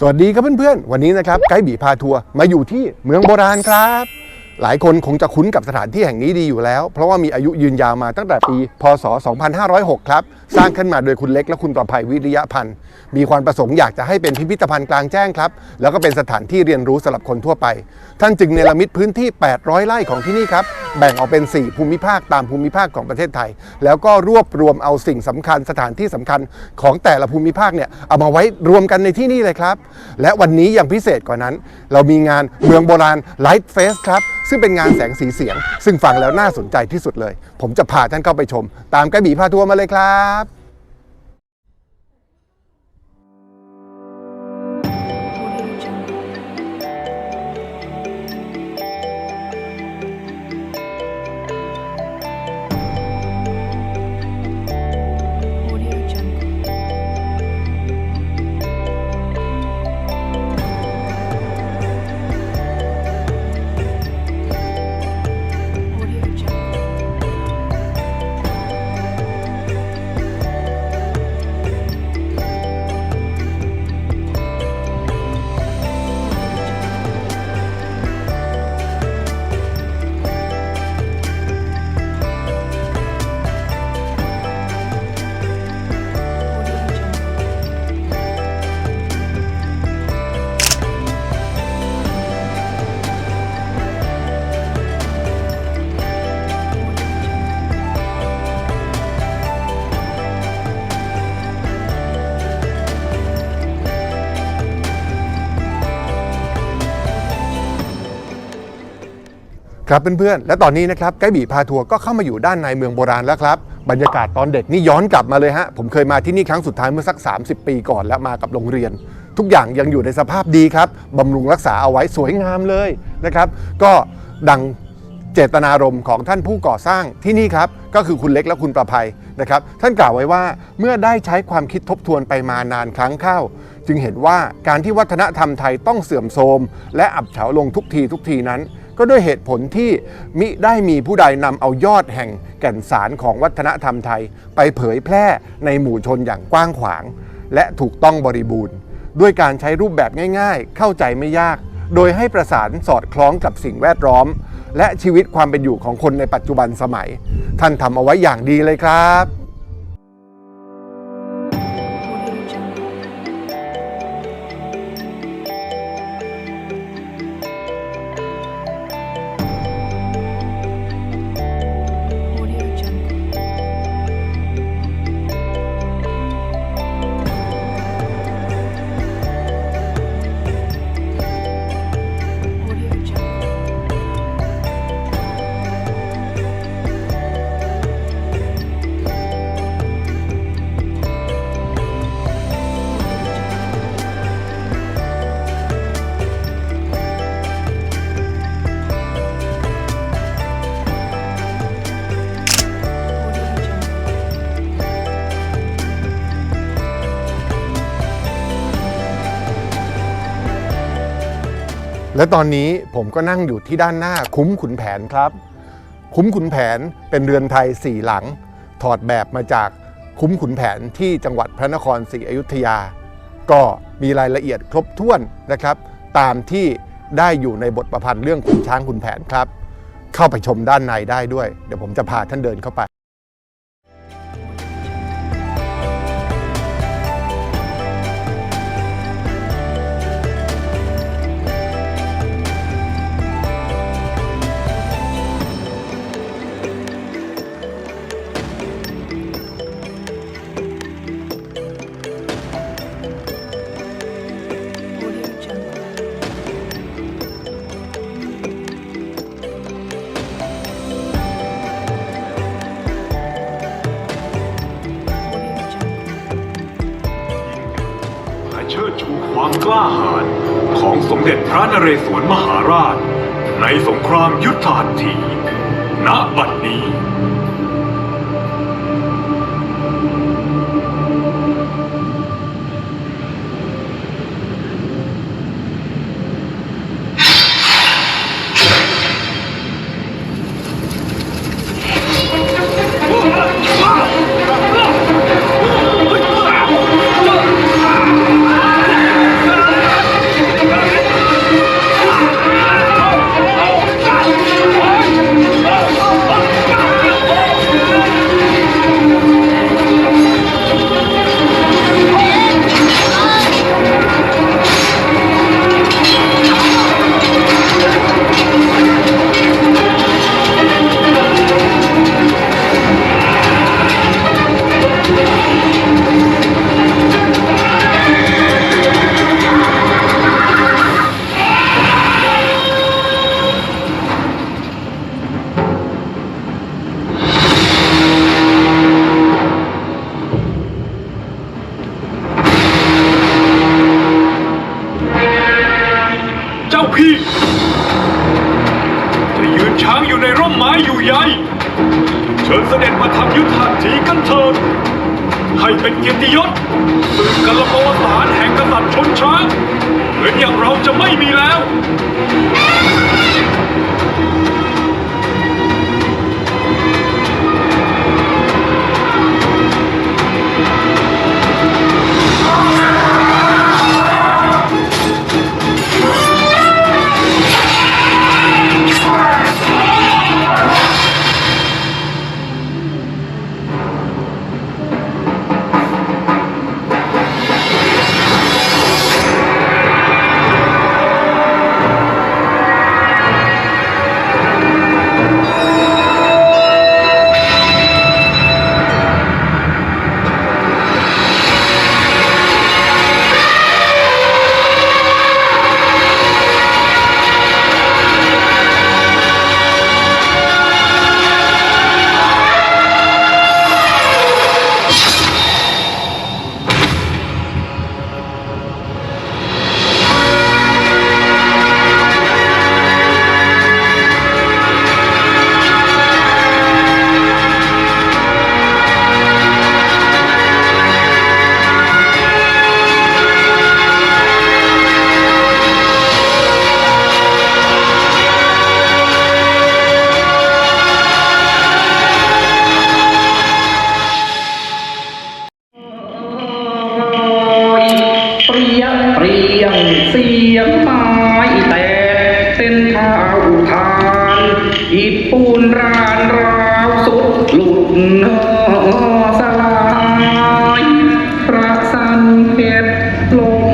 สวัสดีครับเพื่อนๆ วันนี้นะครับไกด์บีพาทัวร์มาอยู่ที่เมืองโบราณครับ หลายคนคงจะคุ้นกับสถานที่แห่งนี้ดีอยู่แล้ว เพราะว่ามีอายุยืนยาวมาตั้งแต่ปี พศ 2506 ครับ สร้างขึ้นมาโดยคุณเล็กและคุณประภัยวิริยะพันธ์ มีความประสงค์อยากจะให้เป็นพิพิธภัณฑ์กลางแจ้งครับ แล้วก็เป็นสถานที่เรียนรู้สำหรับคนทั่วไป ท่านจึงเนรมิตพื้นที่ 800 ไร่ของที่นี่ครับ แบ่งออกเป็น 4 ภูมิภาคตามภูมิภาคของประเทศไทย แล้วก็รวบรวมเอาสิ่งสำคัญสถานที่สำคัญของแต่ละภูมิภาคเนี่ยเอามาไว้รวมกันในที่นี่เลยครับ และวันนี้ยังพิเศษกว่านั้น เรามีงานเมืองโบราณ Light Fest ครับซึ่งเป็นงานแสงสีเสียง ซึ่งฟังแล้วน่าสนใจที่สุดเลย ผมจะพาท่านเข้าไปชม ตามกระบี่พาทัวร์มาเลยครับ ครับเพื่อนๆ และตอนนี้นะครับไกด์บีพาทัวร์ก็เข้ามาอยู่ด้านในเมืองโบราณแล้วครับ บรรยากาศตอนเด็กนี่ย้อนกลับมาเลยฮะ ผมเคยมาที่นี่ครั้งสุดท้ายเมื่อสัก 30 ปีก่อนแล้วมากับโรงเรียน ทุกอย่างยังอยู่ในสภาพดีครับบำรุงรักษาเอาไว้สวยงามเลยนะครับ ก็ดังเจตนารมณ์ของท่านผู้ก่อสร้างที่นี่ครับ ก็คือคุณเล็กและคุณประภัยนะครับ ท่านกล่าวไว้ว่าเมื่อได้ใช้ความคิดทบทวนไปมานานครั้งเข้า จึงเห็นว่าการที่วัฒนธรรมไทยต้องเสื่อมโทรม และอับเฉาลงทุกทีทุกทีนั้น ก็ด้วยเหตุผลที่มิได้มีผู้ใดนำเอายอดแห่งแก่นสารของวัฒนธรรมไทย ไปเผยแพร่ในหมู่ชนอย่างกว้างขวาง และถูกต้องบริบูรณ์ ด้วยการใช้รูปแบบง่าย ๆ เข้าใจไม่ยาก โดยให้ประสานสอดคล้องกับสิ่งแวดล้อม และชีวิตความเป็นอยู่ของคนในปัจจุบันสมัย ท่านทำเอาไว้อย่างดีเลยครับ และตอนนี้ผมก็นั่งอยู่ที่ด้านหน้าคุ้มขุนแผนครับ คุ้มขุนแผนเป็นเรือนไทยสี่หลัง ถอดแบบมาจากคุ้มขุนแผนที่จังหวัดพระนครศรีอยุธยา ก็มีรายละเอียดครบถ้วนนะครับ ตามที่ได้อยู่ในบทประพันธ์เรื่องขุนช้างขุนแผนครับ เข้าไปชมด้านในได้ด้วย เดี๋ยวผมจะพาท่านเดินเข้าไป ความกล้าหาญของสมเด็จพระนเรศวรมหาราช ในสงครามยุทธหัตถี ณ บัดนี้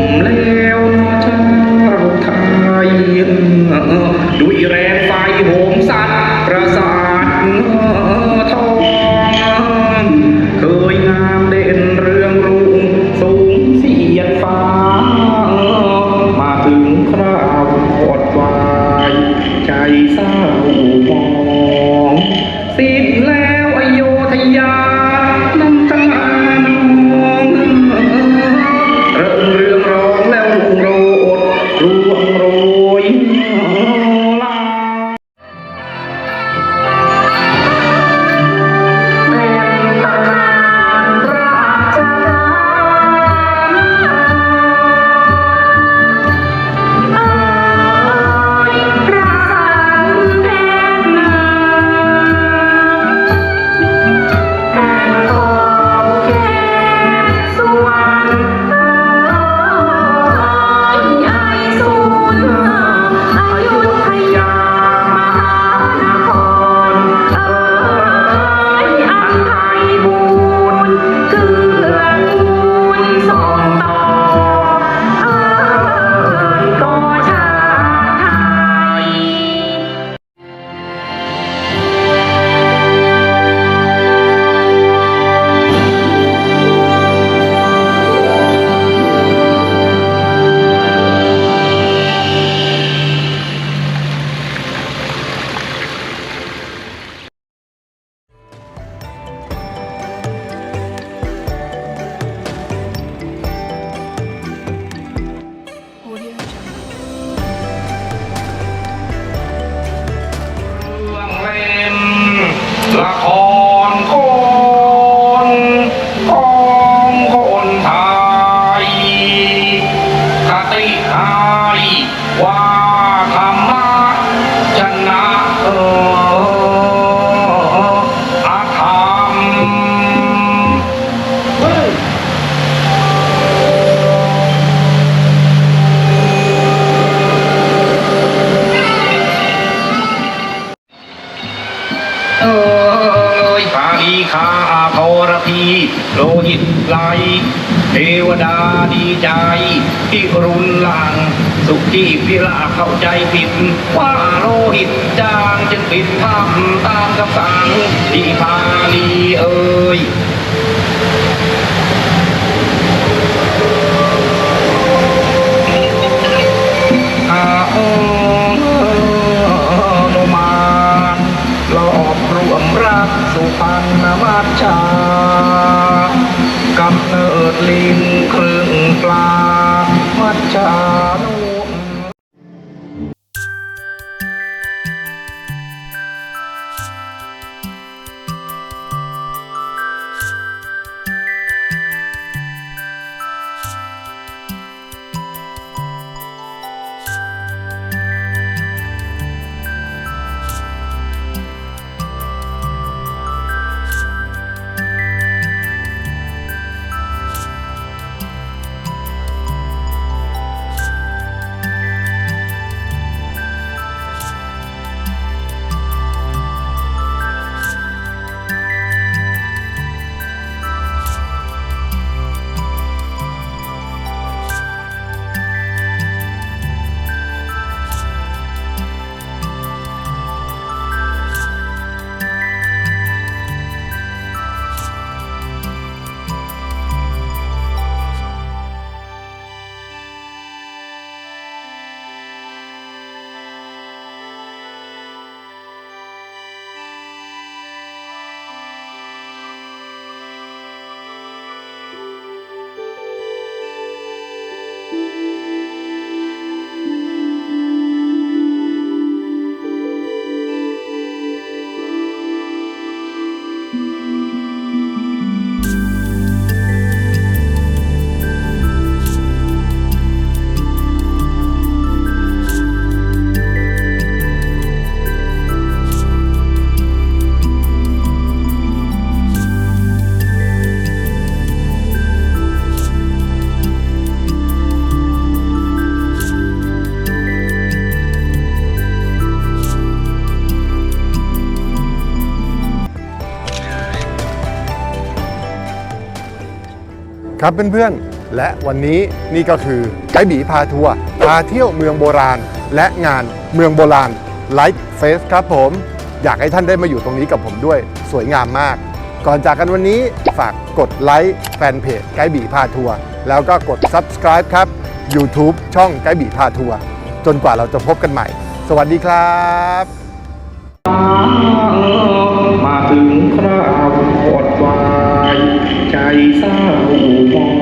lê ีใจ ที่รุนหลัง สุขที่พิลาเข้าใจผิด ว่าโลหิตจางจึงปิดถ้ำตามคำสั่งที่พาลีเอ่ยหลอกรวมรักสุพรรณวัชชา เลิดลิ้นครึ่งปลามัจจานุ ครับเพื่อนๆ และวันนี้นี่ก็คือไกด์บีพาทัวร์พาเที่ยวเมืองโบราณ และงานเมืองโบราณไลฟ์เฟสครับผม อยากให้ท่านได้มาอยู่ตรงนี้กับผมด้วยสวยงามมาก ก่อนจากกันวันนี้ฝากกดไลค์แฟนเพจไกด์บีพาทัวร์แล้วก็กด subscribe ครับ YouTube ช่องไกด์บีพาทัวร์จนกว่าเราจะพบกันใหม่ สวัสดีครับมาถึงคราบอดวายใจเศร้า Hallelujah.